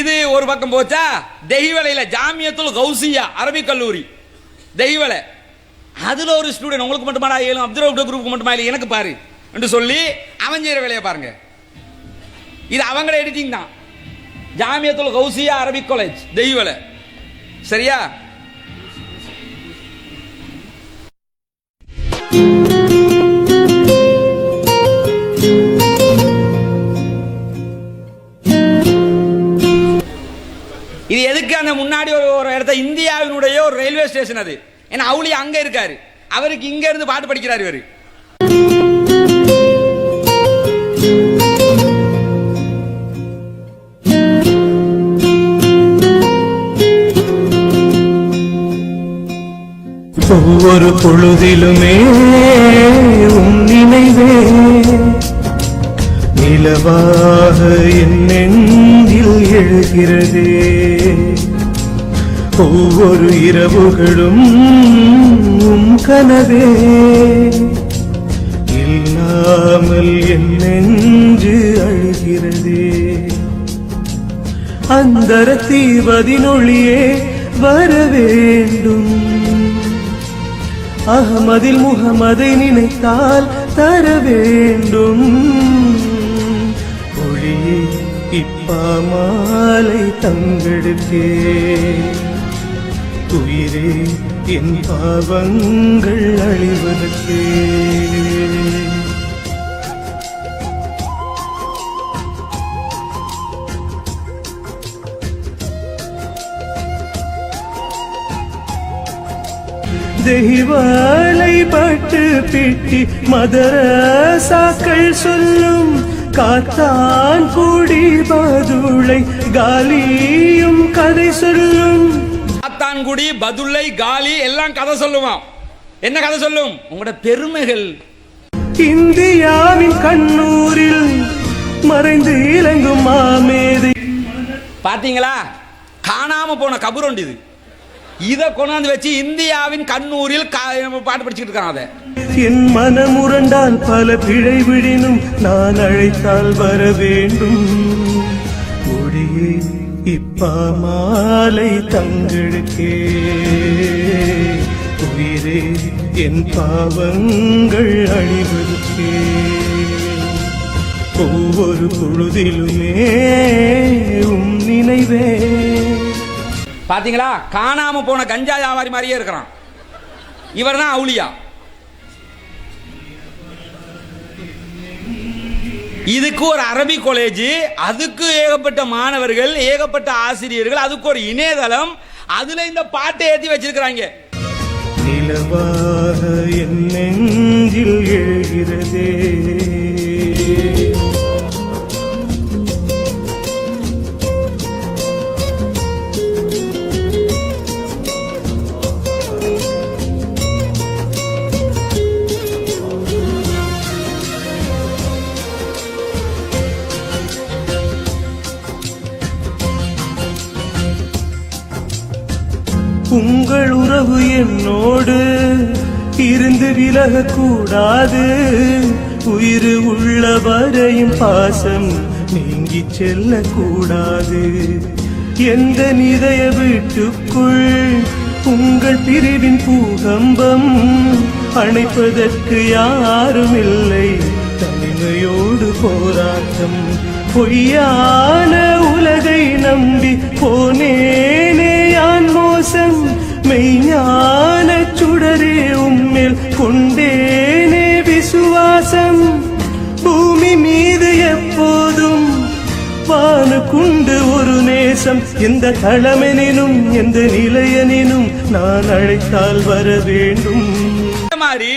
இது ஒரு பக்கம் போச்சா? தெய்வலையில் ஜாமியத்துல் கௌசியா அரபிக் கல்லூரி. தெய்வலை அதுல ஒரு ஸ்டூடெண்ட் உங்களுக்கு மட்டுமாடா ஏழும் அப்துல் குரூப் மட்டுமா இல்லை? எனக்கு பாரு. என்று சொல்லி அவன் செய்கிற வேலையை பாருங்க. இது அவங்கள எடிட்டிங் தான். ஜாமியத்துல் கௌசியா அரபிக் காலேஜ் தெய்வலை சரியா? முன்னாடி ஒரு ஒரு இடத்த இந்தியாவினுடைய ஒரு ரயில்வே ஸ்டேஷன் அது. ஏன்னா அவுளி அங்க இருக்காரு. அவருக்கு இங்க இருந்து பாட்டு படிக்கிறார் இவரு. ஒவ்வொரு பொழுதிலுமே உன் நினைவே. நிலவாக என் எழுகிறதே. ஒவ்வொரு இரவுகளும் கனவே. இல்லாமல் என் நெஞ்சு அழுகிறதே. அந்தர தீவதினொழியே வர வேண்டும். அகமதில் முகமதை நினைத்தால் தர வேண்டும். ஒளியே இப்பா மாலை தங்களுக்கே உயிரே என் பாவங்கள் அழிவதற்கே. தெய்வாலை பட்டு பிட்டி மதர சாக்கள் சொல்லும் காத்தான் கூடி பதுளை காலியும் கதை சொல்லும். காத்தான்குடி பதுளை காலி எல்லாம் கதை சொல்லுவான். என்ன கதை சொல்லும்? உங்களோட பெருமைகள். இந்தியாவின் கண்ணூரில் மறைந்து இலங்கும் மாமேதை. பாத்தீங்களா? காணாம போன கபுரொண்டு இது. இதை கொண்டாந்து வச்சு இந்தியாவின் கண்ணூரில் பாட்டு படிச்சுட்டு இருக்கான் அதை என் மனமுரண்டால் பல பிழை விடினும் நான் அழைத்தால் வர வேண்டும். ஒளியே இப்ப மாலை தங்களுக்கே உயிரே என் பாவங்கள் அழிவதுக்கே ஒவ்வொரு பொழுதிலுமே உம் நினைவே. பாத்தீங்களா? காணாம போன கஞ்சா வியாபாரி மாதிரியே இருக்கிறான். இவர் தான் அவுளியா? இதுக்கு ஒரு அரபி காலேஜ் அதுக்கு ஏகப்பட்ட மாணவர்கள் ஏகப்பட்ட ஆசிரியர்கள் அதுக்கு ஒரு இணையதளம் அதுல இந்த பாட்டை ஏற்றி வச்சிருக்கிறாங்க. நிலவாக என் நெஞ்சில் உங்கள் உறவு என்னோடு. இருந்து விலகக்கூடாது. உயிர் உள்ள வரையும் பாசம் நீங்கி செல்லக்கூடாது. எந்த நிதய வீட்டுக்குள் உங்கள் பிரிவின் பூகம்பம் அணைப்பதற்கு யாரும் இல்லை. தனிமையோடு போராட்டம் பொய்யான உலகை நம்பி போனேனே. மெய்ஞான சுடரே உம்மில் கொண்டேனே விசுவாசம். பூமி மீது எப்போதும் வானுக்குண்டு ஒரு நேசம். எந்த தளமெனினும் எந்த நிலையனினும் நான் அழைத்தால் வர வேண்டும். மாதிரி